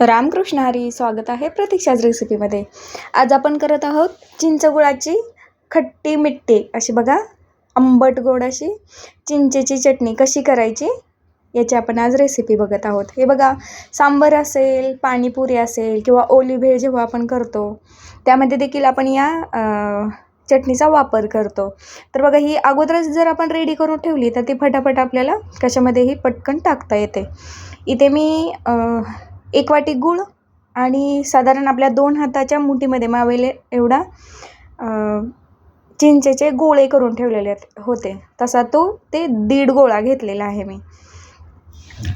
रामकृष्ण हरी स्वागत आहे प्रतीक्षाच रेसिपीमध्ये आज आपण करत आहोत चिंचगुळाची खट्टी मिट्टी. अशी बघा आंबट गोड अशी चिंचेची चटणी कशी करायची याची आपण आज रेसिपी बघत आहोत. हे बघा सांबर असेल पाणीपुरी असेल किंवा ओली भेळ जेव्हा आपण करतो त्यामध्ये देखील आपण या चटणीचा वापर करतो. तर बघा ही अगोदरच जर आपण रेडी करून ठेवली तर ती फटाफट आपल्याला कशामध्येही पटकन टाकता येते. इथे मी एक वाटी गूळ आणि साधारण आपल्या दोन हाताच्या मुठीमध्ये मावेले एवढा चिंचेचे गोळे करून ठेवलेले आहेत- होते. तसा तो ते दीड गोळा घेतलेला आहे मी.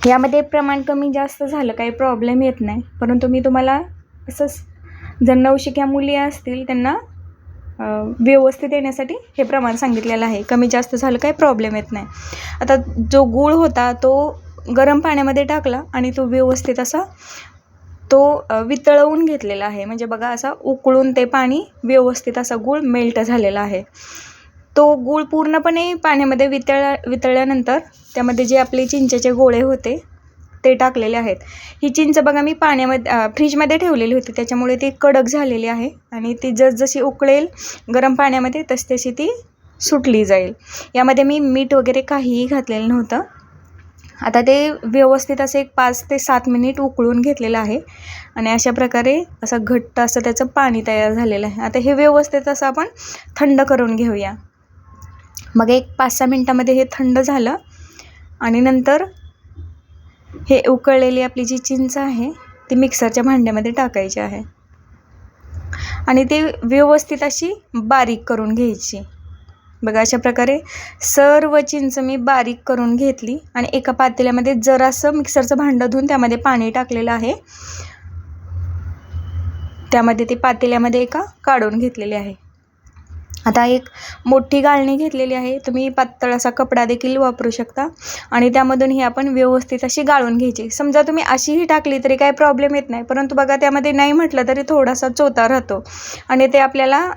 यामध्ये प्रमाण कमी जास्त झालं काही प्रॉब्लेम येत नाही. परंतु मी तुम्हाला असंच जर नवशिक्या मुली असतील त्यांना व्यवस्थित येण्यासाठी हे प्रमाण सांगितलेलं आहे. कमी जास्त झालं काही प्रॉब्लेम येत नाही. आता जो गूळ होता तो गरम पाण्यामध्ये टाकला आणि तो व्यवस्थित असा तो वितळवून घेतलेला आहे. म्हणजे बघा असा उकळून ते पाणी व्यवस्थित असा गूळ मेल्ट झालेला आहे. तो गूळ पूर्णपणे पाण्यामध्ये वितळ वितळल्यानंतर त्यामध्ये जे आपले चिंचेचे गोळे होते ते टाकलेले आहेत. ही चिंच बघा मी पाण्यामध्ये फ्रीजमध्ये ठेवलेली होती. त्याच्यामुळे ती कडक झालेली आहे आणि ती जसजशी उकळेल गरम पाण्यामध्ये तसतशी ती सुटली जाईल. यामध्ये मी मीठ वगैरे काहीही घातलेलं नव्हतं. आता ते व्यवस्थित असं एक पाच ते सात मिनिट उकळून घेतलेलं आहे. आणि अशा प्रकारे असं घट्ट असं त्याचं पाणी तयार झालेलं आहे. आता हे व्यवस्थित असं आपण थंड करून घेऊया. मग एक पाच सहा मिनटामध्ये हे थंड झालं. आणि नंतर हे उकळलेली आपली जी चिंच आहे ती मिक्सरच्या भांड्यामध्ये टाकायची आहे. आणि ते व्यवस्थित अशी बारीक करून घ्यायची. बघा अशा प्रकारे सर्व चिंच मी बारीक करून घेतली आणि एका पातेल्यामध्ये जरासं मिक्सरचं भांडं धुवून त्यामध्ये पाणी टाकलेलं आहे. त्यामध्ये ते पातेल्यामध्ये एका काढून घेतलेले आहे. आता एक मोठी गाळणी घेतलेली आहे. तुम्ही पातळ असा कपडा देखील वापरू शकता आणि त्यामधून ही आपण व्यवस्थित अशी गाळून घ्यायची. समजा तुम्ही अशीही टाकली तरी काही प्रॉब्लेम येत नाही परंतु बघा त्यामध्ये नाही म्हटलं तरी थोडासा चोता राहतो आणि ते आपल्याला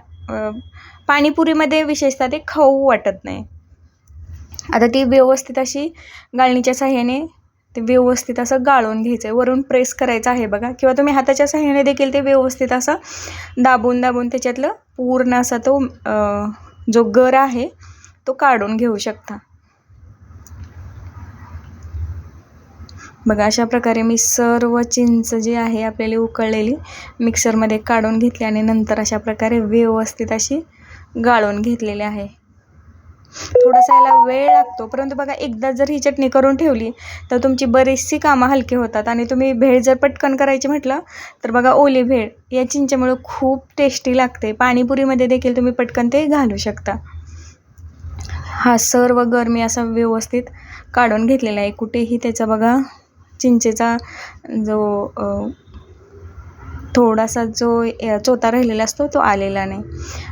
पाणीपुरीमध्ये विशेषतः ते खाऊ वाटत नाही. आता ती व्यवस्थित अशी गाळणीच्या साह्याने ते व्यवस्थित असं गाळून घ्यायचं आहे वरून प्रेस करायचं आहे बघा. किंवा तुम्ही हाताच्या साह्याने देखील ते व्यवस्थित असं दाबून दाबून त्याच्यातलं पूर्ण असा तो जो गर आहे तो काढून घेऊ शकता. बघा अशा प्रकारे मी सर्व चिंच जी आहे आपल्याला उकळलेली मिक्सरमध्ये काढून घेतली आणि नंतर अशा प्रकारे व्यवस्थित अशी गाळून घेतलेले आहे. थोडासा याला वेळ लागतो. परंतु बघा एकदा जर ही चटणी करून ठेवली तर तुमची बरीचशी कामं हलकी होतात. आणि तुम्ही भेळ जर पटकन करायची म्हटलं तर बघा ओली भेळ या चिंचेमुळे खूप टेस्टी लागते. पाणीपुरीमध्ये देखील तुम्ही पटकन ते घालू शकता. हा सर्व गरमी असा व्यवस्थित काढून घेतलेला आहे. कुठेही त्याचा बघा चिंचेचा जो थोडासा जो चोथा राहिलेला असतो तो आलेला नाही.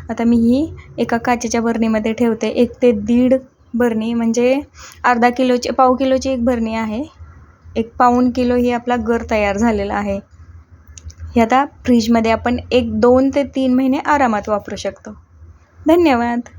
आता मी ही एका काचेच्या बरणीमध्ये ठेवते. एक ते दीड बरणी म्हणजे अर्धा किलोची पाव किलोची एक बरणी आहे. एक पाऊण किलो ही आपला गर तयार झालेला आहे. हे आता फ्रीजमध्ये आपण एक दोन ते तीन महिने आरामात वापरू शकतो. धन्यवाद!